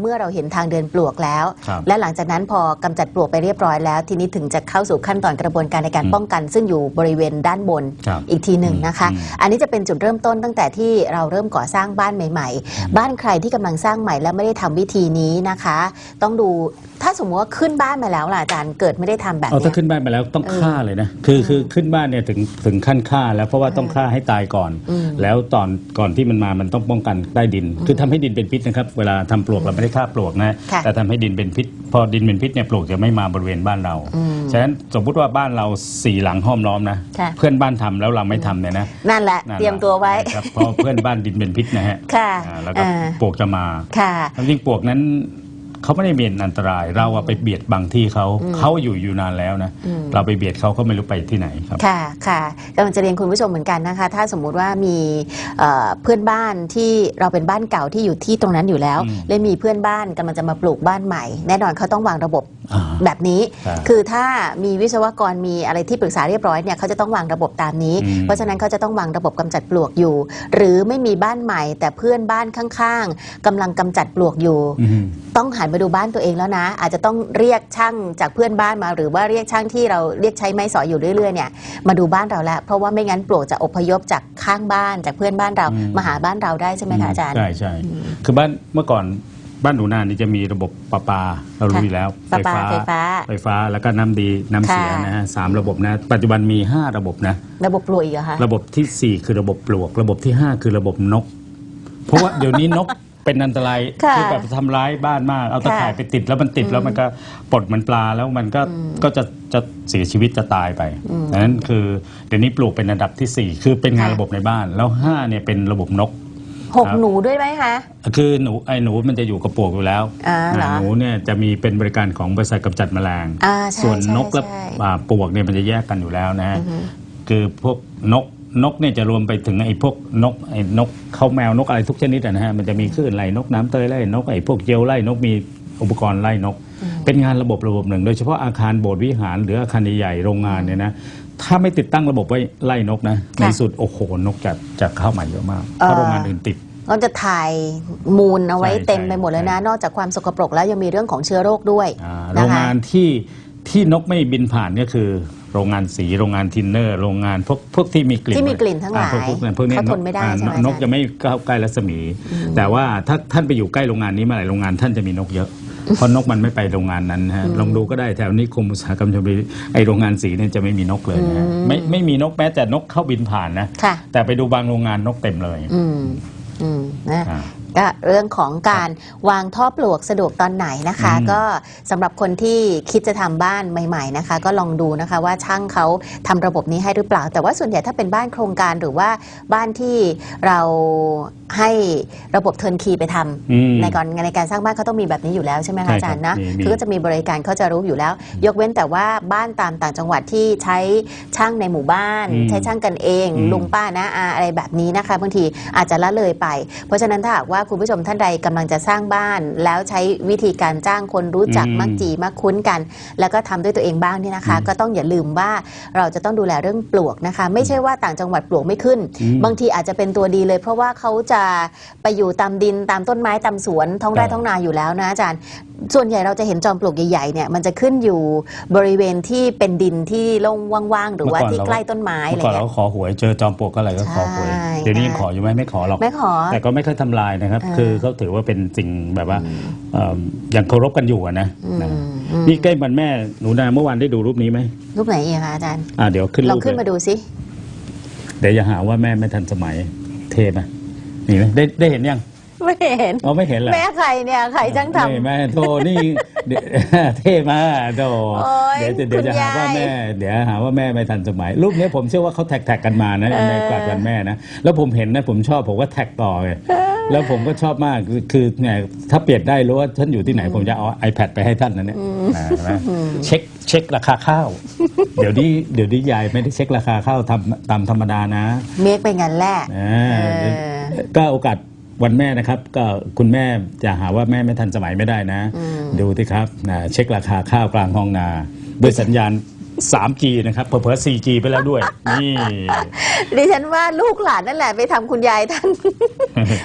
เมื่อเราเห็นทางเดินปลวกแล้วครับและหลังจากนั้นพอกำจัดปลวกไปเรียบร้อยแล้ว ทีนี้ถึงจะเข้าสู่ขั้นตอนกระบวนการในการอืมป้องกัน ซึ่งอยู่บริเวณด้านบนครับอีกทีหนึ่งนะคะอืมอันนี้จะเป็นจุดเริ่มต้นตั้งแต่ที่เราเริ่มก่อสร้างบ้านใหม่ ๆ บ้านใครที่กำลังสร้างใหม่แล้วไม่ได้ทำวิธีนี้นะคะ ต้องดูถ้าสมมติว่าขึ้นบ้านมาแล้วล่ะอาจารย์เกิดไม่ได้ทำแบบเอาเนี้ถ้ายขึ้นบ้านไปแล้วต้องฆ่าเลยนะคือคือขึ้นบ้านเนี่ยถึงถึงขั้นฆ่า แล้วเพราะว่าต้องฆ่าให้ตายก่อนอืมแล้วตอนก่อนที่มันมามันต้องป้องกันใต้ดิน คือทำให้ดินเป็นพิษนะครับ เวลาทำปลวกเราไม่ได้ฆ่าปลวกนะค่ะแต่ทำให้ดินเป็นพิษ พอดินเป็นพิษเนี่ยปลวกจะไม่มาบริเวณบ้านเราอืมฉะนั้นสมมุติว่าบ้านเราสี่หลังห้อมล้อมนะ ค่ะ เพื่อนบ้านทำแล้วเราไม่ทำเนี่ยนะนั่นแหละ นั่นเตรียมตัวไว้ ครับเพราะเพื่อนบ้านดินเป็นพิษนะฮะค่ะอ่าแล้วก็อ่า ปลวกจะมาค่ะจริงๆปลวกนั้น เขาไม่ได้มีอันตราย เราอะไปเบียดบางที่เขาเขาอยู่อยู่นานแล้วนะอืมเราไปเบียดเขาก็ไม่รู้ไปที่ไหนครับค่ะค่ะกำลังจะเรียนคุณผู้ชมเหมือนกันนะคะ ถ้าสมมุติว่ามีเอ่อเพื่อนบ้านที่เราเป็นบ้านเก่าที่อยู่ที่ตรงนั้นอยู่แล้วอืมและมีเพื่อนบ้านกำลังจะมาปลูกบ้านใหม่ แน่นอนเขาต้องวางระบบอ่า แบบนี้ครับคือถ้ามีวิศวกรมีอะไรที่ปรึกษาเรียบร้อยเนี่ยเขาจะต้องวางระบบตามนี้อืมเพราะฉะนั้นเขาจะต้องวางระบบกำจัดปลวกอยู่ หรือไม่มีบ้านใหม่ แต่เพื่อนบ้านข้างๆกำลังกำจัดปลวกอยู่อืมต้องหันมาดูบ้านตัวเองแล้วนะ อาจจะต้องเรียกช่างจากเพื่อนบ้านมา หรือว่าเรียกช่างที่เราเรียกใช้ไม้สอยอยู่เรื่อยๆเนี่ยมาดูบ้านเราแล้วเพราะว่าไม่งั้นปลวกจะอพยพจากข้างบ้านจากเพื่อนบ้านเราอืมมาหาบ้านเราได้ใช่ไหมคะอาจารย์ใช่ใช่คือบ้านเมื่อก่อน บ้านหนูนานี่จะมีระบบประปาเรารู้ค่ะอยู่แล้วประปาไฟฟ้าไฟฟ้าแล้วก็น้ำดีน้ำเสียค่ะนะฮะสามระบบนะ ปัจจุบันมี 5 ระบบนะ ระบบปลวกอีกเหรอคะ ระบบทีสี่ 4 คือระบบปลวก ระบบที่ 5 คือระบบนก เพราะว่าเดี๋ยวนี้นกเป็นอันตรายค่ะอแบบทำร้ายบ้านมาก เอาตะค่ะข่ายไปติดแล้วมันติดแล้วมันก็ปลดเหมันปลาแล้วมันก็ก็จะจะเสียชีวิตจะตายไปดังนั้นคือเดี๋ยวนี้ปลูกเป็นอันดับที่ 4 คือเป็นงานค่ะ ระบบในบ้านแล้ว5เนี่ยเป็นระบบนก หกครับ หนูด้วยไหมคะ คือหนูไอ้หนูมันจะอยู่กับปลวกอยู่แล้วอ่าเหรอหนูเนี่ยจะมีเป็นบริการของบริษัทกำจัดแมลง อ่าใช่ส่วนใช่นกและใช่ อ่าปลวกเนี่ยมันจะแยกกันอยู่แล้วนะฮะอือฮึคือพวกนกนกเนี่ยจะรวมไปถึงไอ้พวกนกไอ้นกเขาแมวนกอะไรทุกชนิดอะนะฮะมันจะมีคลื่นไล่นกน้ำเตยไล่นกไอ้พวกเจลไล่นกมีอุปกรณ์ไล่นก เป็นงานระบบระบบหนึ่ง โดยเฉพาะอาคารโบสถ์วิหาร หรืออาคารใหญ่ๆโรงงานเนี่ยนะ ถ้าไม่ติดตั้งระบบไว้ไล่นกนะ ในสุดโอ้โหนกจะจะเข้ามาเยอะมากเพราะโรงงานอื่นติด ก็จะถ่ายมูลเอาไว้ใช่เต็มไปหมดเลยนะ ใช่ นอกจากความสกปรกแล้วยังมีเรื่องของเชื้อโรคด้วยอ่าโรนะงคะงานที่ที่นกไม่บินผ่านก็คือ โรงงานสีโรงงานทินเนอร์ โรงงานพวกพวกที่มีกลิ่นที่มีกลิ่นทั้งหลายอ่พวกพวกนั้นพวกนี้เขาทนไม่ได้อ่ใช่ไหมนกอาจารย์ จะไม่เข้าใกล้รัศมี แต่ว่าถ้าท่านไปอยู่ใกล้โรงงานนี้เมื่อไหร่โรงงานท่านจะมีนกเยอะ เพราะนกมันไม่ไปโรงงานนั้นนะฮะลองดูก็ได้แถวนี้คมอุตสาหกรรมชลบุรีไอโรงงานสีเนี่ยจะไม่มีนกเลยนะฮะไม่ไม่มีนกแม้แต่นกเข้าบินผ่านนะค่ะ แต่ไปดูบางโรงงานนกเต็มเลยอืมอืมนะ อ่า ก็เรื่องของการวางท่อปลวกสะดวกตอนไหนนะคะ อืม ก็สำหรับคนที่คิดจะทำบ้านใหม่ๆนะคะ ก็ลองดูนะคะว่าช่างเขาทำระบบนี้ให้หรือเปล่า แต่ว่าส่วนใหญ่ถ้าเป็นบ้านโครงการหรือว่าบ้านที่เรา ให้ระบบเทิร์นคีไปทำอืมในก่อนในการสร้างบ้านเขาต้องมีแบบนี้อยู่แล้วใช่ไหมใช่คะครับอาจารย์นะมีมีคือก็จะมีบริการเขาจะรู้อยู่แล้ว ยกเว้นแต่ว่าบ้านตามต่างจังหวัดที่ใช้ช่างในหมู่บ้านอืมใช้ช่างกันเองอืมลุงป้านะอาอะไรแบบนี้นะคะบางทีอาจจะละเลยไป เพราะฉะนั้นถ้าหากว่าคุณผู้ชมท่านใดกำลังจะสร้างบ้าน แล้วใช้วิธีการจ้างคนรู้จักอืมมักจีมักคุ้นกัน แล้วก็ทำด้วยตัวเองบ้างเนี่ยนะคะ ก็ต้องอย่าลืมว่าเราจะต้องดูแลเรื่องปลวกนะคะ ไม่ใช่ว่าต่างจังหวัดปลวกไม่ขึ้นอืมบางทีอาจจะเป็นตัวดีเลย เพราะว่าเขาจะไปอยู่ตามดินตามต้นไม้ตามสวนท้องไร่ใช่ท้องนาอยู่แล้วนะอาจารย์ ส่วนใหญ่เราจะเห็นจอมปลวกใหญ่ๆเนี่ยมันจะขึ้นอยู่บริเวณที่เป็นดินที่โล่งว่างๆหรือว่าที่ใกล้ต้นไม้อะไรเมื่อก่อนเราเงี้ยก็ขอหวยเจอจอมปลวกก็อะไรก็ขอหวยใช่เดี๋ยวนี้ยังขออยู่ไหมไม่ขอหรอก ไม่ขอแต่ก็ไม่ค่อยทำลายนะครับอ่าคือเขาถือว่าเป็นสิ่งแบบว่าเอิ่มอย่างเคารพกันอยู่อะนะอืมนะอืมนี่ใกล้วันแม่หนูนาเมื่อวานได้ดูรูปนี้ไหมรูปไหนอีกคะอาจารย์ อ่าเดี๋ยวขึ้นลรูองปขึ้นเลมายดูสิ เดี๋ยวอย่าหาว่าแม่ไม่ทันสมัยเทไหม นี่ไหมได้ได้เห็นยัง ไม่เห็นอ๋อไม่เห็นเหรอแม่ใครเนี่ยใครช่างทนี่แม่โทนี่เดี๋ยว เท่มากโทโอ๊ยเดี๋ยวจะเดี๋ยวจะคุณหาว่าแม่ยายเดี๋ยวหาว่าแม่ไม่ทันสมัย รูปนี้ผมเชื่อว่าเขาแท็กแท็กกันมานะเออ ในกวาดวันแม่นะ แล้วผมเห็นนะผมชอบผมก็แท็กต่อเลยแล้วผมก็ชอบมากคือคือเนี่ยถ้าเปลี่ยนได้รู้ว่าท่านอยู่ที่ไหนผมจะเอา iPad ไปให้ท่านนะเนี่ยอ่าเห็นไหมเช็คเช็คราคาข้าว เดี๋ยวนี้เดี๋ยวนี้ยายไม่ได้เช็คราคาข้าวทำตามธรรมดานะำเมฆไปงั้นแหละอ่าเออ ก็โอกาสวันแม่นะครับ ก็คุณแม่จะหาว่าแม่ไม่ทันสมัยไม่ได้นะอืมดูที่ครับนะเช็คราคาข้าวกลางท้องนา ด้วยสัญญาณ 3G นะครับเผลอๆ 4G ไปแล้วด้วย นี่ดิฉันว่าลูกหลานนั่นแหละไปทำคุณยายท่าน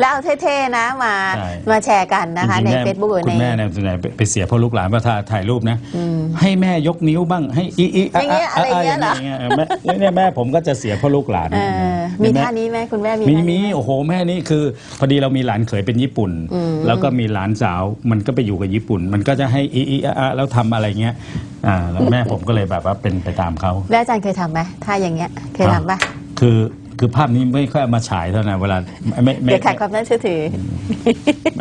แล้วเอาเท่ๆนะมาใช่ มาแชร์กันนะคะจริงๆในแม่ Facebook หรือคุในณแม่เนี่ยส่วนใหญ่ไปไปเสียเพราะลูกหลานว่าถ้าถ่ายรูปนะอืมให้แม่ยกนิ้วบ้างให้อีอีอย่างเงี้ยอะไรอย่างเงี้ยเหรอางงี้ยเออแม่เนี่ยแม่ผมก็จะเสียเพราะลูกหลานเออมีแท่านี้ไหมคุณแม่มีมีท่ามีนี้ไหโอ้โหแม่นี่คือ พอดีเรามีหลานเขยเป็นญี่ปุ่นอืมแล้วก็มีหลานสาวมันก็ไปอยู่กับญี่ปุ่น มันก็จะให้อีอีอะอะแล้วทำอะไรเงี้ย อ่าแล้วแม่ผมก็เลยแบบว่าเป็นไปตามเขาแล้วอาจารย์เคยทำไหมท่าอย่างเงี้ยเคยทำปะคือคือภาพนี้ไม่ค่อยเอามาฉายเท่านั้นเวลาไม่ไม่เดี๋ยวขาดความน่าเชื่อถือ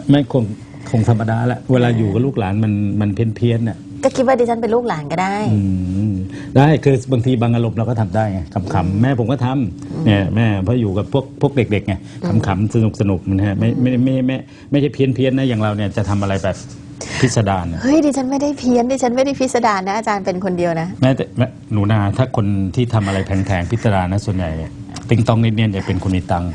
ไม่คงคงธรรมดาแหละเวลาอยู่กับลูกหลานมันมันเพี้ยนเพี้ยนๆน่ะ ก็คิดว่าดิฉันเป็นลูกหลานก็ได้ อืมได้คือบางทีบางอารมณ์เราก็ทำได้ไงขำๆแม่ผมก็ทำเนี่ยแม่เพราะอยู่กับพวกพวกเด็กๆไงขำๆสนุกสนุกๆนะฮะไม่ไม่ไม่ไม่ไม่ใช่เพี้ยนเพี้ยนๆนะอย่างเราเนี่ยจะทำอะไรแบบพิสดารนะเฮ้ยดิฉันไม่ได้เพี้ยนดิฉันไม่ได้พิสดารนะอาจารย์เป็นคนเดียวนะ แม้แต่แม้หนูนาถ้าคนที่ทำอะไรแพงๆพิสดารนะส่วนใหญ่ ติงตองนิดเนี่ยจะเป็นคนมีตังค์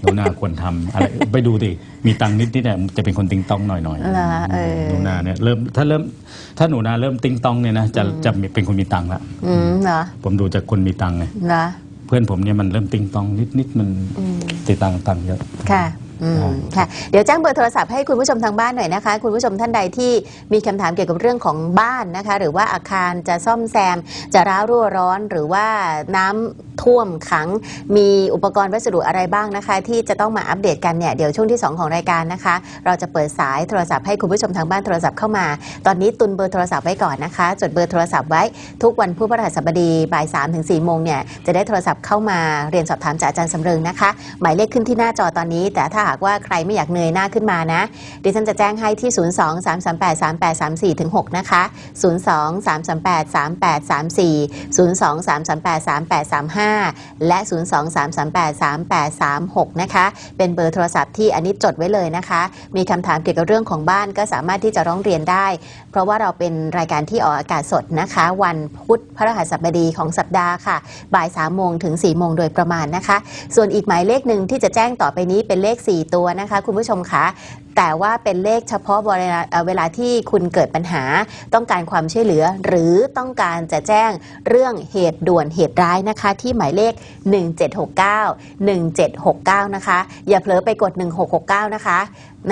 หนูนาควรทำอะไรไปดูดิมีตังค์นิดๆเนี่ยจะเป็นคนติงตองหน่อยๆเหรอเออ หนูนาเนี่ยเริ่มถ้าเริ่มถ้าหนูนาเริ่มติงตองเนี่ยนะจะจะเป็นคนมีตังค์ละอืมเหรอผมดูจากคนมีตังค์ไงเหรอ เพื่อนผมเนี่ยมันเริ่มติงตองนิดนิดๆมันอืมติดตังค์ตังค์เยอะ ค่ะ อืมค่ะ เดี๋ยวแจ้งเบอร์โทรศัพท์ให้คุณผู้ชมทางบ้านหน่อยนะคะ คุณผู้ชมท่านใดที่มีคำถามเกี่ยวกับเรื่องของบ้านนะคะ หรือว่าอาคารจะซ่อมแซม จะร้าวรั่วร้อน หรือว่าน้ำท่วมขัง มีอุปกรณ์วัสดุอะไรบ้างนะคะ ที่จะต้องมาอัปเดตกันเนี่ยเดี๋ยวช่วงที่ 2 ของรายการนะคะ เราจะเปิดสายโทรศัพท์ให้คุณผู้ชมทางบ้านโทรศัพท์เข้ามา ตอนนี้ตุนเบอร์โทรศัพท์ไว้ก่อนนะคะ จดเบอร์โทรศัพท์ไว้ทุกวันพุธพฤหัสบดีบ่าย3ถึง4โมงเนี่ยจะได้โทรศัพท์เข้ามาเรียนสอบถามจากอาจารย์สำเริงนะคะ หมายเลขขึ้นที่หน้าจอตอนนี้ แต่ถ้าากว่าใครไม่อยากเงยหน้าขึ้นมานะดิฉันจะแจ้งให้ที่ 0 2 3 3 8 3 8 3 4ถึง6นะคะ 0 2 3 3 8 3 8 3 4 0 2 3 3 8 3 8 3 5 และ 0 2 3 3 8 3 8 3 6 นะคะ เป็นเบอร์โทรศัพท์ที่อันนี้จดไว้เลยนะคะ มีคำถามเกี่ยวกับเรื่องของบ้านก็สามารถที่จะร้องเรียนได้ เพราะว่าเราเป็นรายการที่ออกอากาศสดนะคะ วันพุธพฤหัสบดีของสัปดาห์ค่ะ บ่าย3โมงถึง4โมงโดยประมาณนะคะ ส่วนอีกหมายเลขหนึ่งที่จะแจ้งต่อไปนี้เป็นเลข 4ตัวนะคะ คุณผู้ชมคะแต่ว่าเป็นเลขเฉพาะเวลาที่คุณเกิดปัญหา ต้องการความช่วยเหลือ หรือต้องการจะแจ้งเรื่องเหตุด่วนเหตุร้ายนะคะ ที่หมายเลข 1769 1769 นะคะ อย่าเผลอไปกด 1669 นะคะ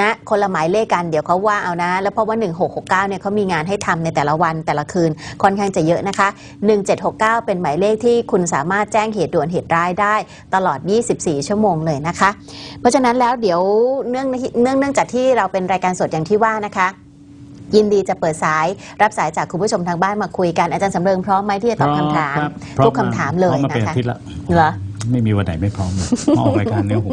นะคนละหมายเลขกันเดี๋ยวเขาว่าเอานะ แล้วเพราะว่า 1669 เนี่ยเขามีงานให้ทำในแต่ละวันแต่ละคืนค่อนข้างจะเยอะนะคะ 1769 เป็นหมายเลขที่คุณสามารถแจ้งเหตุด่วนเหตุร้ายได้ตลอด 24 ชั่วโมงเลยนะคะ เพราะฉะนั้นแล้วเดี๋ยวเนื่องเนื่องเนื่องจากที่เราเป็นรายการสดอย่างที่ว่านะคะ ยินดีจะเปิดสายรับสายจากคุณผู้ชมทางบ้านมาคุยกันอาจารย์สำเริงพร้อมไหมที่จะตอบคำถามครับทุกคำถามเลยพร้อมมาเป็นนะคะอาทิตย์ละเหรอ ไม่มีวันไหนไม่พร้อมเลยมาออกรายการเนี่ยโอ้โห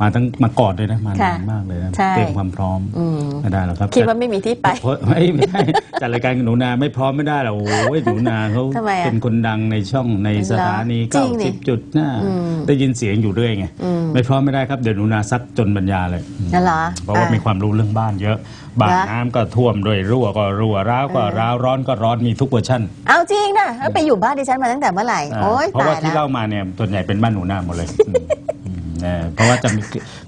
มาตั้งมาก่อนเลยนะมาค่ะนานมากเลยนะใช่เตรียมความพร้อมอืม ไม่ได้หรอกครับคิดว่าไม่มีที่ไป เพราะไม่ไม่ได้จัดรายการกับหนูนาไม่พร้อมไม่ได้หรอกโอ้ยหนูนาเขาทำไมอะเป็นคนดังในช่องในสถานีจริเก้างดิสิบจุดหน้าอืมได้ยินเสียงอยู่เรื่อยไงอืมไม่พร้อมไม่ได้ครับเดี๋ยวหนูนาซักจนบรรยาเลยนั่นเหรอเพราะว่าอ่มีความรู้เรื่องบ้านเยอะบ้านเหรอน้ำก็ท่วมด้วยรั่วก็รั่วร้าวก็ร้าวร้อนก็ร้อนมีทุกเวอร์ชัน เอาจริงนะแล้วไปอยู่บ้านดิฉันมาตั้งแต่เมื่อไหร่ อ่าโอ๊ยเพราะตาว่ายที่แล้เล่าวมาเนี่ยส่วนใหญ่เป็นบ้านหนูนาหมดเลยอืม อืมเออเพราะว่าจะมี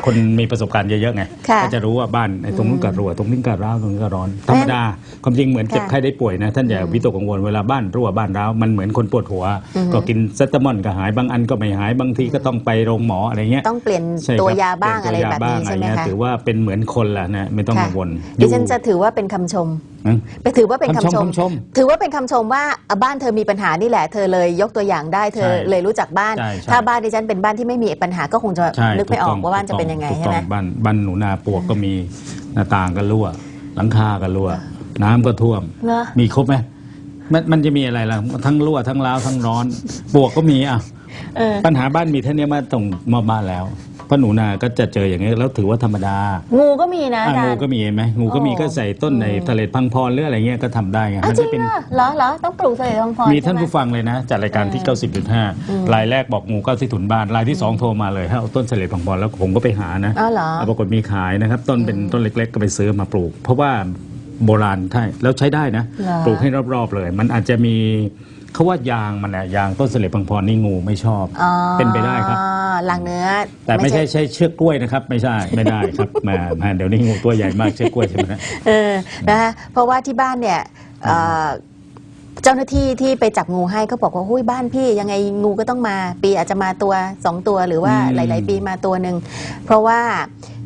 คนมีประสบการณ์เยอะๆไงค่ะก็จะรู้ว่าบ้านไอ้ตรงนู้นก็รั่วตรงนี้ก็ร้าวตรงนี้ก็ร้อนธรรมดาความจริงเหมือนเจ็บค่ะไข้ได้ป่วยนะท่านอย่าวิตกกังวลเวลาบ้านรั่วบ้านร้าวมันเหมือนคนปวดหัว อือฮึ ก็กินเซตามอนก็หายบางอันก็ไม่หายบางทีก็ต้องไปโรงหมออะไรเงี้ยต้องเปลี่ยนใช่ครับตัวยาบ้างเปอะลี่ไรยนแบบตัวยานี้ใช่ไหมบ้างอรเงี้ยคะถือว่าเป็นเหมือนคนละนะไม่ต้องค่ะกังวลดิฉันจะถือว่าเป็นคำชมอืม ไปถือว่าเป็นคำคำชชมมคำชม ถือว่าเป็นคำชมว่าอะบ้านเธอมีปัญหานี่แหละเธอเลยยกตัวอย่างได้เธอใช่เลยรู้จักบ้านใช่ใช่ถ้าบ้านดิฉันเป็นบ้านที่ไม่มีปัญหาก็คงจะใช่นึกไม่ออกถูว่าบ้านจะถูเป็นยังไงถูกใช่ต้ไหมบ้านบ้านหนูนาปลวกก็มีหน้าต่างก็รั่ว หลังคาก็รั่ว น้ำก็ท่วมเหรอมีครบไหมมันมันจะมีอะไรล่ะทั้งรั่วทั้งร้าวทั้งร้อนปลวกก็มีอะเออปัญหาบ้านมีเท่านี้มาตรงมอบบ้านแล้วเพ ราะหนูนาก็จะเจออย่างนี้ยแล้วถือว่าธรรมดางูก็มีนะอาอะจารงูย์ ก็มีเห็นไหมงูก็มีโอ้ก็ใส่ต้นในทะเลพังพรหรืออะไรเงี้ยก็ทำได้ไงอ้าวมันจริไม่งเป็น เหรอเหรอเหรอต้องปลูกเสลดทองพรมีท่านใช่ไหผู้ฟังเลยนะ จัดรายการที่อืม90.5 รายแรกบอกงูเข้าที่ถุนบ้านรายที่สองโทรมาเลยให้เอาต้นเสลดพังพรแล้วผมก็ไปหานะอ๋อเหรอปรากฏมีขายนะครับ ต้นเป็นต้นเล็ก ๆ ก็ไปซื้อมาปลูก เพราะว่าโบราณใช่แล้วใช้ได้นะ เหรอ ปลูกให้รอบ ๆ เลย มันอาจจะมี เขาว่ายางมันอะยางต้นเสลดพังพรนี่งูไม่ชอบ อ๋อเป็นไปได้ครับลังเนื้อแต่ไม่ใช่ใช่เชือกกล้วยนะครับไม่ใช่ไม่ได้ครับแหมาแหมาเดี๋ยวนี้งูตัวใหญ่มากเชือกกล้วยใช่ไหมฮะ เออนะคะเพราะว่าที่บ้านเนี่ยเอ่อเจ้าหน้าที่ที่ไปจับงูให้ก็บอกว่าหุ้ยบ้านพี่ยังไงงูก็ต้องมา ปีอาจจะมาตัวสองตัวหรือว่าอืม หลาย ๆ ปีมาตัวหนึ่งเพราะว่า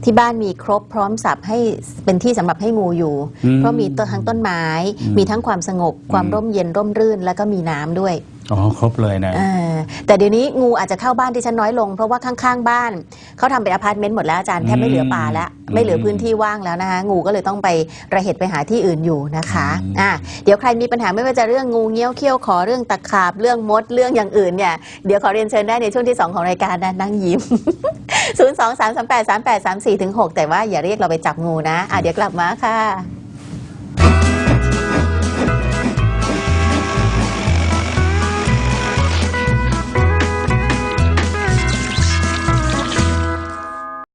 ที่บ้านมีครบพร้อมสับให้เป็นที่สำหรับให้งูอยู่ อืมเพราะมีต้นทั้งต้นไม้อืมมีทั้งความสงบ ความร่มเย็นร่มรื่น แล้วก็มีน้ำด้วยอ๋อครบเลยนะเออแต่เดี๋ยวนี้งูอาจจะเข้าบ้านที่ฉันน้อยลง เพราะว่าข้างๆบ้านเขาทำเป็นอพาร์ตเมนต์หมดแล้วอาจารย์แทบไม่เหลือป่าแล้ว อืมไม่เหลือพื้นที่ว่างแล้วนะคะงูก็เลยต้องไประเหตุไปหาที่อื่นอยู่นะคะอืม อะเดี๋ยวใครมีปัญหาไม่ว่าจะเรื่องงูเงี้ยวเขี้ยวขอเรื่องตะขาบเรื่องมดเรื่องอย่างอื่นเนี่ยเดี๋ยวขอเรียนเชิญได้ในช่วงที่2ของรายการนะนั่งยิ้ม 0 2 3 3 8 3 8 3 4ถึง6แต่ว่าอย่าเรียกเราไปจับงูนะอะเดี๋ยวกลับมาค่ะ